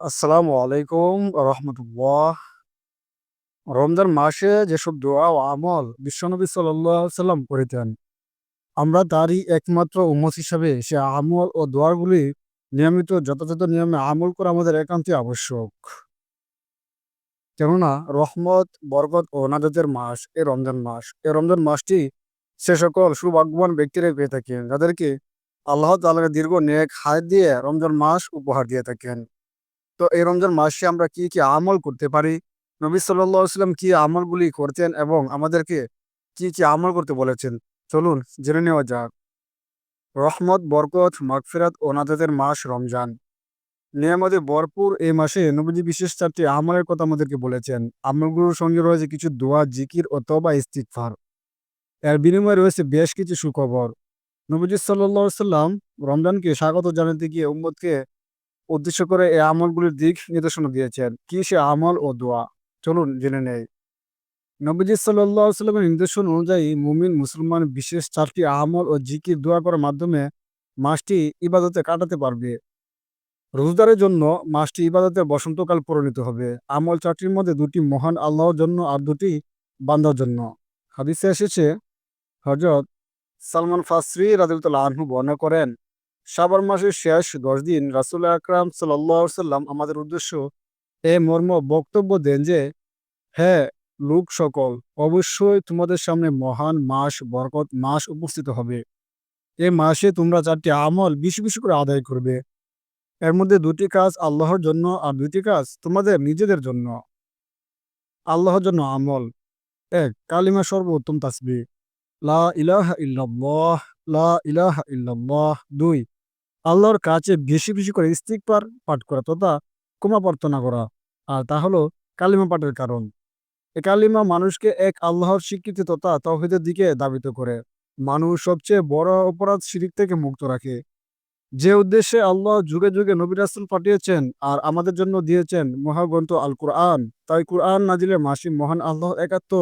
আসসালামু আলাইকুম রহমতুল্লাহ। রমজান মাসে যেসব দোয়া ও আমল বিশ্বনবী সাল্লাম করিতেন, আমরা তারই একমাত্র উম্মত হিসাবে সে আমল ও দোয়াগুলি নিয়মিত, যথাযথ নিয়মে আমল করা আমাদের একান্তই আবশ্যক। কেননা রহমত, বরকত ও নাজাতের মাস এ রমজান মাস। এ রমজান মাসটি সে সকল সুভাগ্যবান ব্যক্তিরা পেয়ে থাকেন, যাদেরকে আল্লাহ তাআলা দীর্ঘ নেক হায়াত দিয়ে রমজান মাস উপহার দিয়ে থাকেন। তো এই রমজান মাসে আমরা কি কি আমল করতে পারি? নবী সাল্লাল্লাহু সাল্লাম কি আমলগুলি করতেন এবং আমাদেরকে কি কি আমল করতে বলেছেন? চলুন জেনে নেওয়া যাক। রহমত, বরকত, মাগফিরাত ও নাজাতের মাস রমজান। নিয়ামতে ভরপুর এই মাসে নবীজি বিশেষ চারটি আমলের কথা আমাদেরকে বলেছেন। আমলগুলোর সঙ্গে রয়েছে কিছু দোয়া, জিকির ও তবা ইস্তিগফার। এর বিনিময়ে রয়েছে বেশ কিছু সুখবর। নবীজি আলাইহি সাল্লাম রমজানকে স্বাগত জানাতে গিয়ে উম্মতকে উদ্দেশ্য করে এই আমলগুলির দিক নির্দেশনা দিয়েছেন। কি সে আমল ও দোয়া? চলুন জেনে নেই। নবীজি সাল্লামের নির্দেশন অনুযায়ী মুমিন, মুসলমান বিশেষ চারটি আমল ও জিকির, দোয়া করার মাধ্যমে মাসটি ইবাদতে কাটাতে পারবে। রোজদারের জন্য মাসটি ইবাদতে বসন্তকাল পরিণত হবে। আমল চারটির মধ্যে দুটি মহান আল্লাহর জন্য আর দুটি বান্দার জন্য। হাদিসে এসেছে হজরত সালমান ফাসরি রাদিউল্লাহ আনহু বর্ণনা করেন সাবার মাসের শেষ দশ দিন রাসুল আকরাম সাল্লাহ সাল্লাম আমাদের উদ্দেশ্য এ মর্ম বক্তব্য দেন যে হ্যাঁ লোক সকল, অবশ্যই তোমাদের সামনে মহান মাস, বরকত মাস উপস্থিত হবে। এ মাসে তোমরা চারটি আমল বেশি বেশি করে আদায় করবে। এর মধ্যে দুটি কাজ আল্লাহর জন্য আর দুটি কাজ তোমাদের নিজেদের জন্য। আল্লাহর জন্য আমল। এক, কালিমা সর্বোত্তম তাসবি লা ইলাহা ইল্লাল্লাহ, লা ইলাহা ইল্লাল্লাহ। দুই আল্লাহর কাছে বেশি বেশি করে ইস্তিকবার পাঠ করা তথা ক্ষমা প্রার্থনা করা। আর তা হলো কালিমা পাঠের কারণ। এ কালিমা মানুষকে এক আল্লাহর স্বীকৃতি তথা তৌহিদের দিকে দাবিত করে। মানুষ সবচেয়ে বড় অপরাধ শিরিক থেকে মুক্ত রাখে। যে উদ্দেশ্যে আল্লাহ যুগে যুগে নবী রাসুল পাঠিয়েছেন আর আমাদের জন্য দিয়েছেন মহাগ্রন্থ আল কুরআন তাই কুরআন নাজিলে মাসি মহান আল্লাহ একাত্ম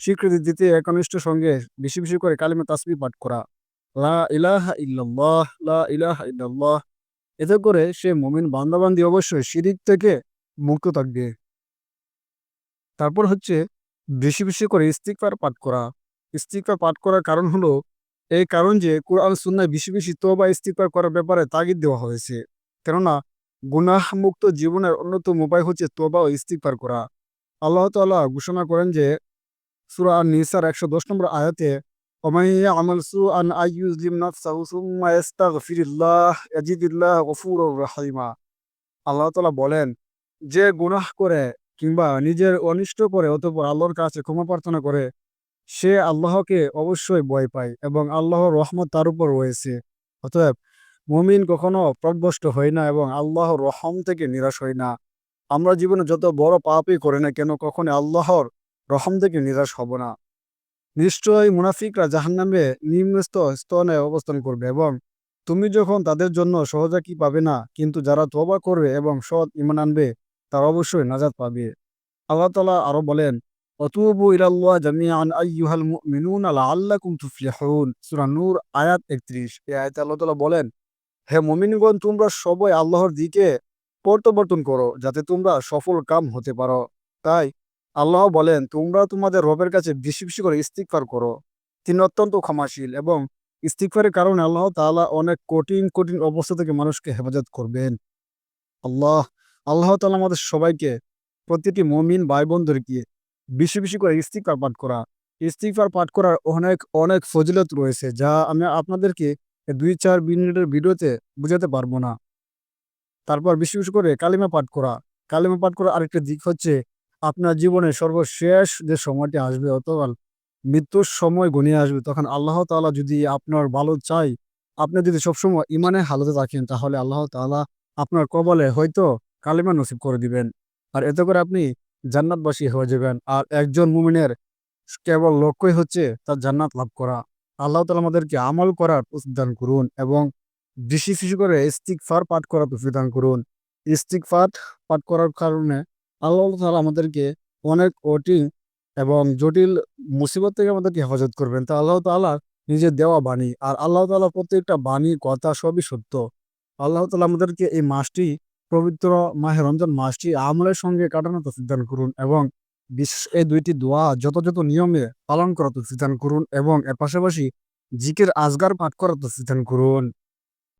স্বীকৃতি দিতে একনিষ্ঠ সঙ্গে বেশি বেশি করে কালিমা তাসবি পাঠ করা। লা ইলাহা ইল্লাল্লাহ, লা ইলাহা ইল্লাল্লাহ, এতে করে সে মুমিন বান্দাবান্দি অবশ্যই শিরিক থেকে মুক্ত থাকবে। তারপর হচ্ছে বেশি বেশি করে ইস্তিকফার পাঠ করা। ইস্তিকফার পাঠ করার কারণ হলো এই কারণ যে কোরআন, সুন্নায় বেশি বেশি তোবা ইস্তিকফার করার ব্যাপারে তাগিদ দেওয়া হয়েছে। কেননা গুনাহ মুক্ত জীবনের অন্যতম উপায় হচ্ছে তোবা ও ইস্তিকফার করা। আল্লাহ তাআলা ঘোষণা করেন যে সুরা আন-নিসার 110 নম্বর আয়াতে ومن يعمل سوءا أن يظلم نفسه ثم يستغفر الله يجد الله غفورا رحيما আল্লাহ তাআলা বলেন যে গুনাহ করে কিংবা নিজের অনিষ্ট করে অতঃপর আল্লাহর কাছে ক্ষমা প্রার্থনা করে সে আল্লাহকে অবশ্যই ভয় পায় এবং আল্লাহর রহমত তার উপর রয়েছে অতএব মুমিন কখনো প্রভ্রষ্ট হয় না এবং আল্লাহর রহম থেকে নিরাশ হয় না আমরা জীবনে যত বড় পাপই করি না কেন কখনো আল্লাহর রহম থেকে নিরাশ হব না নিশ্চয়ই মুনাফিকরা জাহান্নামে নিম্নস্থ স্তনে অবস্থান করবে এবং তুমি যখন তাদের জন্য সহজাকি পাবে না, কিন্তু যারা তবা করবে এবং সৎ ইমান আনবে, তারা অবশ্যই নাজাত পাবে। আল্লাহ তালা আরও বলেন, অতুবু সূরা নূর, আয়াত 31 এই আয়াতে আল্লাহ বলেন, হে মুমিনগণ, তোমরা সবাই আল্লাহর দিকে প্রত্যাবর্তন করো, যাতে তোমরা সফল কাম হতে পারো। তাই আল্লাহ বলেন, তোমরা তোমাদের রবের কাছে বেশি বেশি করে ইস্তিকফার করো। তিনি অত্যন্ত ক্ষমাশীল এবং ইস্তিকফারের কারণে আল্লাহ তাআলা অনেক কঠিন কঠিন অবস্থা থেকে মানুষকে হেফাজত করবেন। আল্লাহ আল্লাহ তালা আমাদের সবাইকে প্রতিটি মমিন ভাই বোনদেরকে বেশি বেশি করে ইস্তিকফার পাঠ করা। ইস্তিকফার পাঠ করার অনেক অনেক ফজিলত রয়েছে, যা আমি আপনাদেরকে দুই, চার মিনিটের ভিডিওতে বুঝাতে পারব না। তারপর বেশি বেশি করে কালিমা পাঠ করা। কালিমা পাঠ করার আরেকটা দিক হচ্ছে আপনার জীবনে সর্বশেষ যে সময়টি আসবে অতকাল মৃত্যুর সময় ঘনিয়ে আসবে, তখন আল্লাহ তাআলা যদি আপনার ভালো চাই আপনি যদি সবসময় ইমানে হালতে থাকেন, তাহলে আল্লাহ তাআলা আপনার কবলে হয়তো কালিমা নসিব করে দিবেন। আর এতে করে আপনি জান্নাতবাসী হয়ে যাবেন। আর একজন মুমিনের কেবল লক্ষ্যই হচ্ছে তার জান্নাত লাভ করা। আল্লাহ তালা আমাদেরকে আমল করার প্রদান করুন এবং বেশি বেশি করে ইস্তিগফার পাঠ করার প্রদান করুন। ইস্তিগফার পাঠ করার কারণে আল্লাহ তাআলা আমাদেরকে অনেক কঠিন এবং জটিল মুসিবত থেকে আমাদেরকে হেফাজত করবেন। তা আল্লাহ তাআলা নিজের দেওয়া বাণী, আর আল্লাহ তাআলা প্রত্যেকটা বাণী, কথা সবই সত্য। আল্লাহ তাআলা আমাদেরকে এই মাসটি, পবিত্র মাহে রমজান মাসটি আমলের সঙ্গে কাটানো তৌফিক দান করুন এবং বিশেষ এই দুইটি দোয়া যথাযথ নিয়মে পালন করা তৌফিক দান করুন এবং এর পাশাপাশি জিকের আজগার পাঠ করা তৌফিক দান করুন।